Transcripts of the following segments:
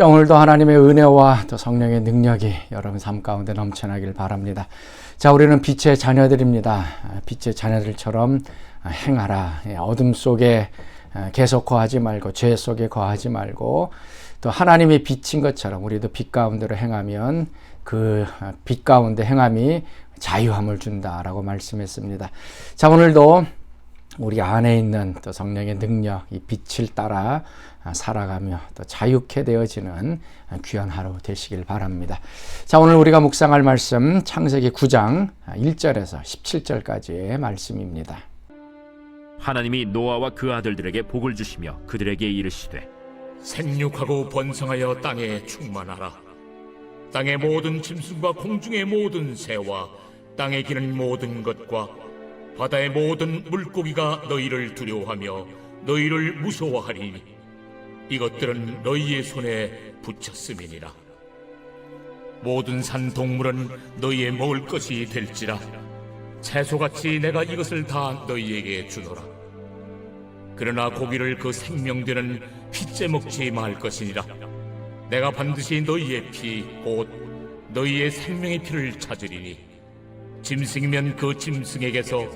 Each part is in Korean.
자, 오늘도 하나님의 은혜와 또 성령의 능력이 여러분 삶 가운데 넘쳐나길 바랍니다. 자, 우리는 빛의 자녀들입니다. 아, 빛의 자녀들처럼 행하라. 예, 어둠 속에 아, 계속 거하지 말고 죄 속에 거하지 말고 또 하나님이 빛인 것처럼 우리도 빛 가운데로 행하면 그 빛 가운데 행함이 자유함을 준다라고 말씀했습니다. 자, 오늘도 우리 안에 있는 또 성령의 능력, 이 빛을 따라 살아가며 또 자유케 되어지는 귀한 하루 되시길 바랍니다. 자, 오늘 우리가 묵상할 말씀 창세기 9장 1절에서 17절까지의 말씀입니다. 하나님이 노아와 그 아들들에게 복을 주시며 그들에게 이르시되 생육하고 번성하여 땅에 충만하라. 땅의 모든 짐승과 공중의 모든 새와 땅에 기는 모든 것과 바다의 모든 물고기가 너희를 두려워하며 너희를 무서워하리니 이것들은 너희의 손에 붙였음이니라. 모든 산 동물은 너희의 먹을 것이 될지라 채소같이 내가 이것을 다 너희에게 주노라. 그러나 고기를 그 생명되는 피째 먹지 말 것이니라. 내가 반드시 너희의 피, 곧 너희의 생명의 피를 찾으리니 짐승이면 그 짐승에게서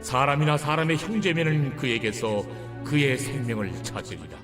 사람이나 사람의 형제면은 그에게서 그의 생명을 찾으리라.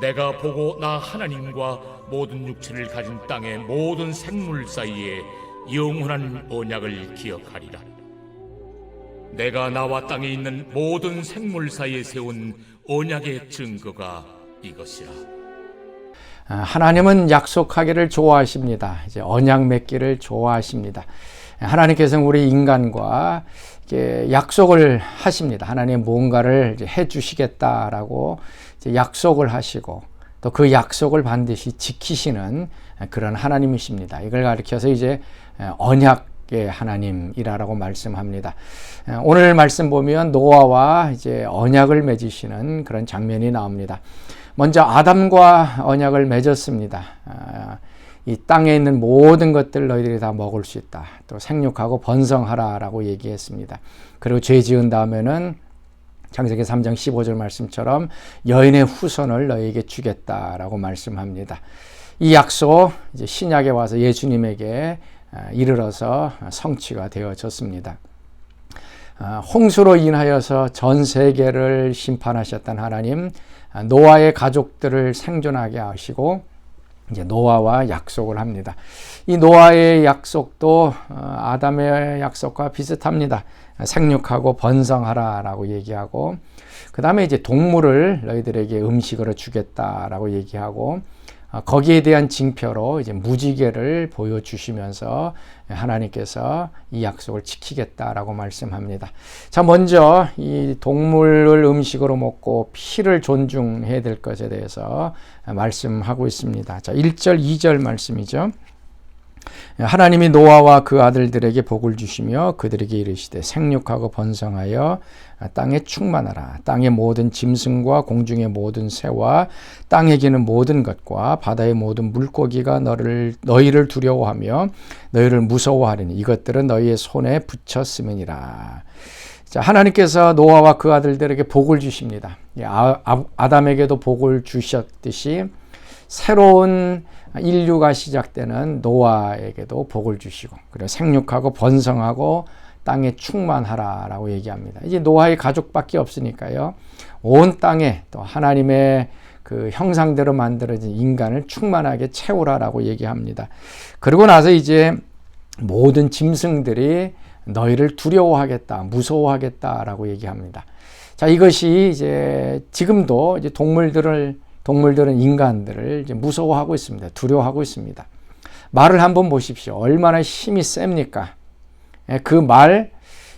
내가 보고 나 하나님과 모든 육체를 가진 땅의 모든 생물 사이에 영원한 언약을 기억하리라 내가 나와 땅에 있는 모든 생물 사이에 세운 언약의 증거가 이것이라 아, 하나님은 약속하기를 좋아하십니다. 이제 언약 맺기를 좋아하십니다. 하나님께서는 우리 인간과 약속을 하십니다. 하나님 뭔가를 해 주시겠다라고 약속을 하시고 또 그 약속을 반드시 지키시는 그런 하나님이십니다. 이걸 가리켜서 이제 언약의 하나님이라고 말씀합니다. 오늘 말씀 보면 노아와 이제 언약을 맺으시는 그런 장면이 나옵니다. 먼저 아담과 언약을 맺었습니다. 아, 이 땅에 있는 모든 것들 너희들이 다 먹을 수 있다. 또 생육하고 번성하라라고 얘기했습니다. 그리고 죄 지은 다음에는 창세기 3장 15절 말씀처럼 여인의 후손을 너희에게 주겠다라고 말씀합니다. 이 약속 이제 신약에 와서 예수님에게 아, 이르러서 성취가 되어졌습니다. 아, 홍수로 인하여서 전 세계를 심판하셨던 하나님, 아, 노아의 가족들을 생존하게 하시고 이제 노아와 약속을 합니다. 이 노아의 약속도 어, 아담의 약속과 비슷합니다. 생육하고 번성하라라고 얘기하고 그 다음에 이제 동물을 너희들에게 음식으로 주겠다라고 얘기하고 어, 거기에 대한 징표로 이제 무지개를 보여주시면서 하나님께서 이 약속을 지키겠다라고 말씀합니다. 자, 먼저 이 동물을 음식으로 먹고 피를 존중해야 될 것에 대해서 말씀하고 있습니다. 자, 1절, 2절 말씀이죠. 하나님이 노아와 그 아들들에게 복을 주시며 그들에게 이르시되 생육하고 번성하여 땅에 충만하라. 땅의 모든 짐승과 공중의 모든 새와 땅에 기는 모든 것과 바다의 모든 물고기가 너를 너희를 두려워하며 너희를 무서워하리니 이것들은 너희의 손에 붙였음이니라. 자, 하나님께서 노아와 그 아들들에게 복을 주십니다. 예, 아, 아, 아 담에게도 복을 주셨듯이 새로운 인류가 시작되는 노아에게도 복을 주시고 그리고 생육하고 번성하고 땅에 충만하라라고 얘기합니다. 이제 노아의 가족밖에 없으니까요. 온 땅에 또 하나님의 그 형상대로 만들어진 인간을 충만하게 채우라라고 얘기합니다. 그리고 나서 이제 모든 짐승들이 너희를 두려워하겠다, 무서워하겠다라고 얘기합니다. 자, 이것이 이제 지금도 이제 동물들을 동물들은 인간들을 무서워하고 있습니다. 두려워하고 있습니다. 말을 한번 보십시오. 얼마나 힘이 셉니까? 예, 그말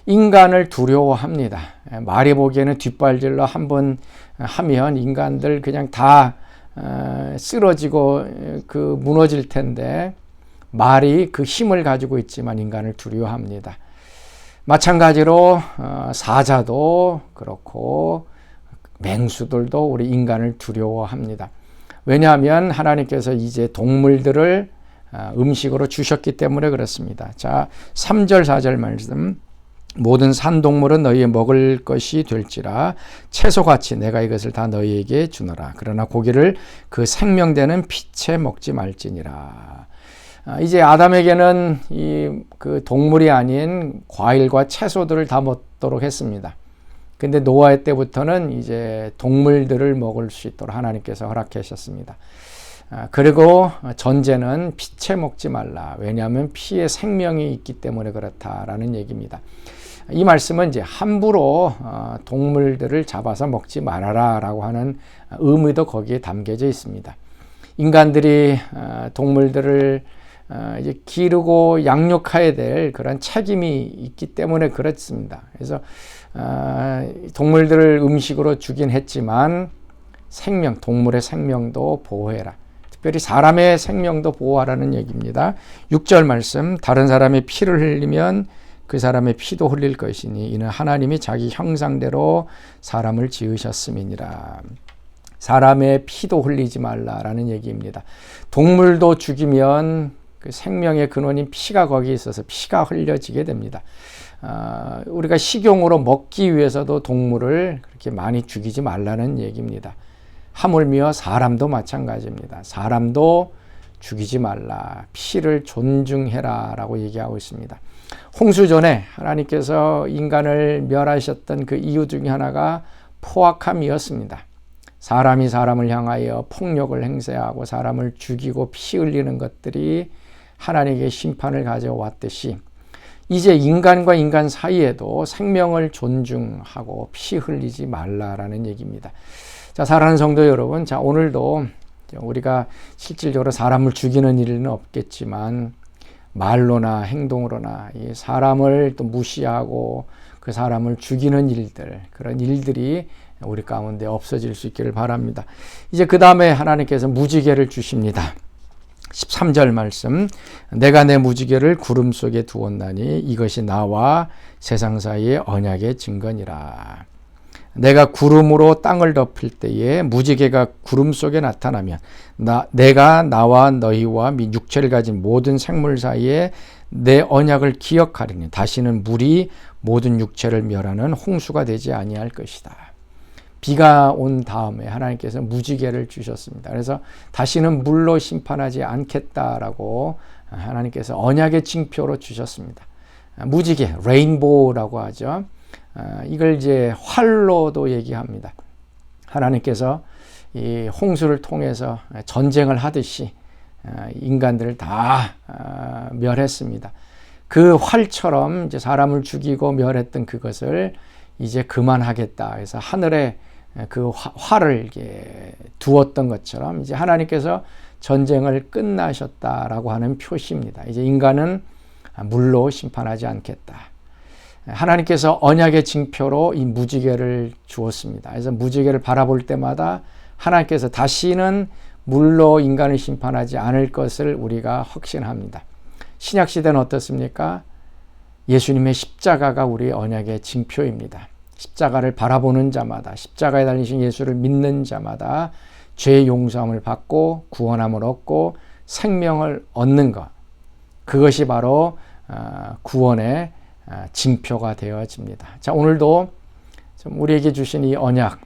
인간을 두려워합니다. 예, 말이 보기에는 뒷발질로 한번 하면 인간들 그냥 다 어, 쓰러지고 그 무너질 텐데 말이 그 힘을 가지고 있지만 인간을 두려워합니다. 마찬가지로 어, 사자도 그렇고 맹수들도 우리 인간을 두려워합니다. 왜냐하면 하나님께서 이제 동물들을 아, 음식으로 주셨기 때문에 그렇습니다. 자, 3절, 4절 말씀. 모든 산동물은 너희의 먹을 것이 될지라 채소같이 내가 이것을 다 너희에게 주노라. 그러나 고기를 그 생명되는 빛에 먹지 말지니라. 아, 이제 아담에게는 이 그 동물이 아닌 과일과 채소들을 다 먹도록 했습니다. 근데 노아의 때부터는 이제 동물들을 먹을 수 있도록 하나님께서 허락하셨습니다. 아, 그리고 전제는 피채 먹지 말라. 왜냐하면 피에 생명이 있기 때문에 그렇다라는 얘기입니다. 이 말씀은 이제 함부로 어, 동물들을 잡아서 먹지 말아라라고 하는 의미도 거기에 담겨져 있습니다. 인간들이 어, 동물들을 어, 이제 기르고 양육해야 될 그런 책임이 있기 때문에 그렇습니다. 그래서 아, 동물들을 음식으로 주긴 했지만 생명, 동물의 생명도 보호해라. 특별히 사람의 생명도 보호하라는 얘기입니다. 6절 말씀, 다른 사람의 피를 흘리면 그 사람의 피도 흘릴 것이니 이는 하나님이 자기 형상대로 사람을 지으셨음이니라. 사람의 피도 흘리지 말라라는 얘기입니다. 동물도 죽이면 그 생명의 근원인 피가 거기 있어서 피가 흘려지게 됩니다. 아, 우리가 식용으로 먹기 위해서도 동물을 그렇게 많이 죽이지 말라는 얘기입니다. 하물며 사람도 마찬가지입니다. 사람도 죽이지 말라. 피를 존중해라. 라고 얘기하고 있습니다. 홍수 전에 하나님께서 인간을 멸하셨던 그 이유 중에 하나가 포악함이었습니다. 사람이 사람을 향하여 폭력을 행사하고 사람을 죽이고 피 흘리는 것들이 하나님의 심판을 가져왔듯이 이제 인간과 인간 사이에도 생명을 존중하고 피 흘리지 말라라는 얘기입니다. 자, 사랑하는 성도 여러분, 자, 오늘도 우리가 실질적으로 사람을 죽이는 일은 없겠지만 말로나 행동으로나 이 사람을 또 무시하고 그 사람을 죽이는 일들, 그런 일들이 우리 가운데 없어질 수 있기를 바랍니다. 이제 그 다음에 하나님께서 무지개를 주십니다. 13절 말씀 내가 내 무지개를 구름 속에 두었나니 이것이 나와 세상 사이의 언약의 증거니라 내가 구름으로 땅을 덮을 때에 무지개가 구름 속에 나타나면 나, 내가 나와 너희와 육체를 가진 모든 생물 사이에 내 언약을 기억하리니 다시는 물이 모든 육체를 멸하는 홍수가 되지 아니할 것이다. 비가 온 다음에 하나님께서 무지개를 주셨습니다. 그래서 다시는 물로 심판하지 않겠다라고 하나님께서 언약의 징표로 주셨습니다. 무지개, 레인보우라고 하죠. 아, 이걸 이제 활로도 얘기합니다. 하나님께서 이 홍수를 통해서 전쟁을 하듯이 아, 인간들을 다 아, 멸했습니다. 그 활처럼 이제 사람을 죽이고 멸했던 그것을 이제 그만하겠다. 그래서 하늘에 그 화 를 두었던 것처럼 이제 하나님께서 전쟁을 끝나셨다라고 하는 표시입니다. 이제 인간은 물로 심판하지 않겠다. 하나님께서 언약의 징표로 이 무지개를 주었습니다. 그래서 무지개를 바라볼 때마다 하나님께서 다시는 물로 인간을 심판하지 않을 것을 우리가 확신합니다. 신약 시대는 어떻습니까? 예수님의 십자가가 우리 언약의 징표입니다. 십자가를 바라보는 자마다 십자가에 달리신 예수를 믿는 자마다 죄 용서함을 받고 구원함을 얻고 생명을 얻는 것. 그것이 바로 어, 구원의 어, 징표가 되어집니다. 자, 오늘도 좀 우리에게 주신 이 언약,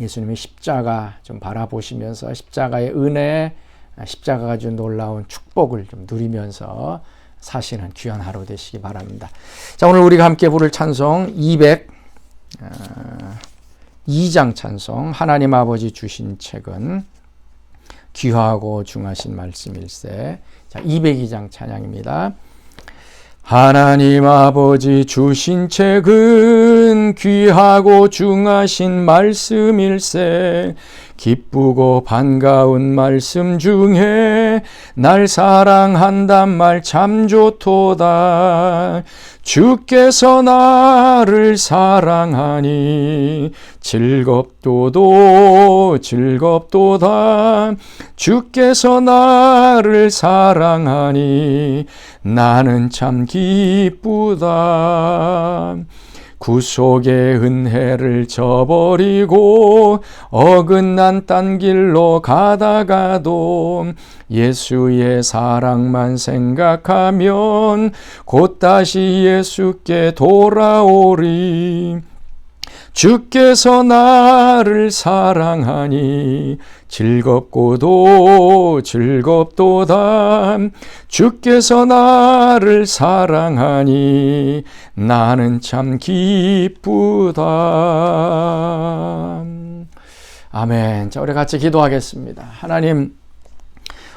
예수님의 십자가 좀 바라보시면서 십자가의 은혜, 어, 십자가가 준 놀라운 축복을 좀 누리면서 사시는 귀한 하루 되시기 바랍니다. 자, 오늘 우리가 함께 부를 찬송 200, 어, 2장 찬송, 하나님 아버지 주신 책은 귀하고 중하신 말씀일세. 자, 202장 찬양입니다. 하나님 아버지 주신 책은 귀하고 중하신 말씀일세 기쁘고 반가운 말씀 중에 날 사랑한단 말 참 좋도다. 주께서 나를 사랑하니 즐겁도도 즐겁도다. 주께서 나를 사랑하니 나는 참 기쁘다 구속의 은혜를 저버리고 어긋난 딴 길로 가다가도 예수의 사랑만 생각하면 곧 다시 예수께 돌아오리 주께서 나를 사랑하니 즐겁고도 즐겁도다 주께서 나를 사랑하니 나는 참 기쁘다 아멘. 자 우리 같이 기도하겠습니다. 하나님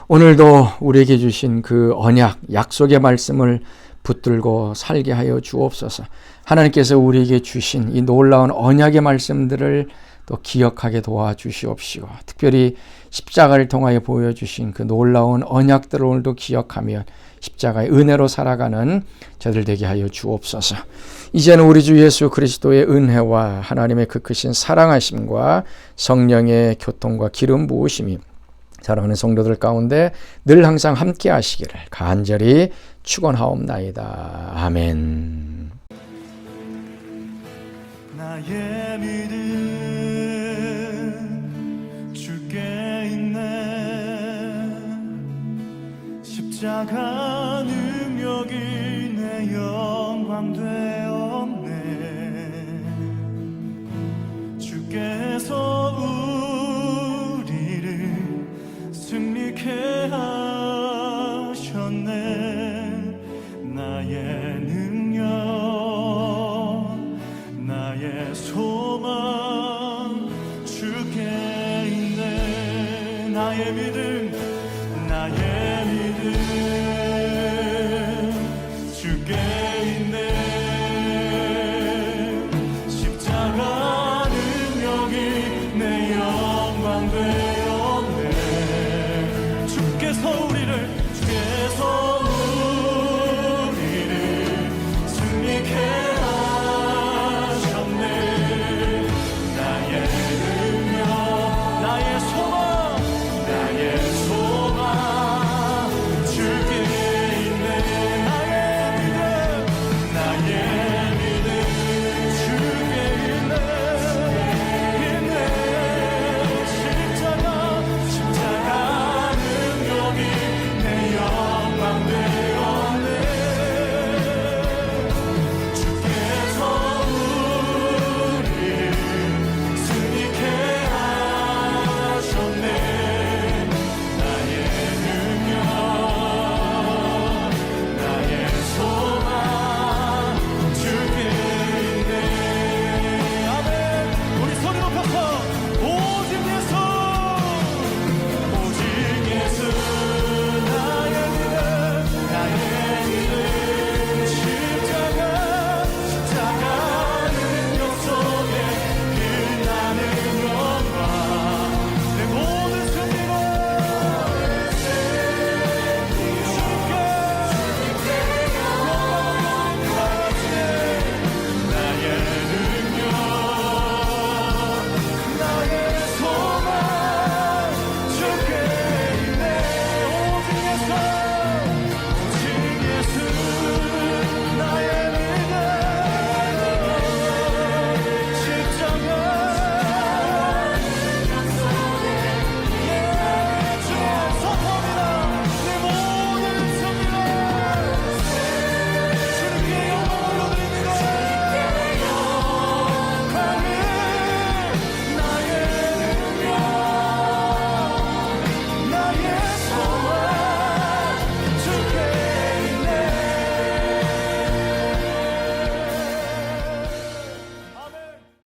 오늘도 우리에게 주신 그 언약 약속의 말씀을 붙들고 살게 하여 주옵소서. 하나님께서 우리에게 주신 이 놀라운 언약의 말씀들을 또 기억하게 도와주시옵시고 특별히 십자가를 통하여 보여주신 그 놀라운 언약들을 오늘도 기억하며 십자가의 은혜로 살아가는 저들 되게 하여 주옵소서. 이제는 우리 주 예수 그리스도의 은혜와 하나님의 그 크신 사랑하심과 성령의 교통과 기름 부으심이 사랑하는 성도들 가운데 늘 항상 함께 하시기를 간절히 축원하옵나이다. 아멘. 나의 믿음 주께 있네. 십자가 능력이 내 영광 되 나의 믿음 나의 믿음. 주께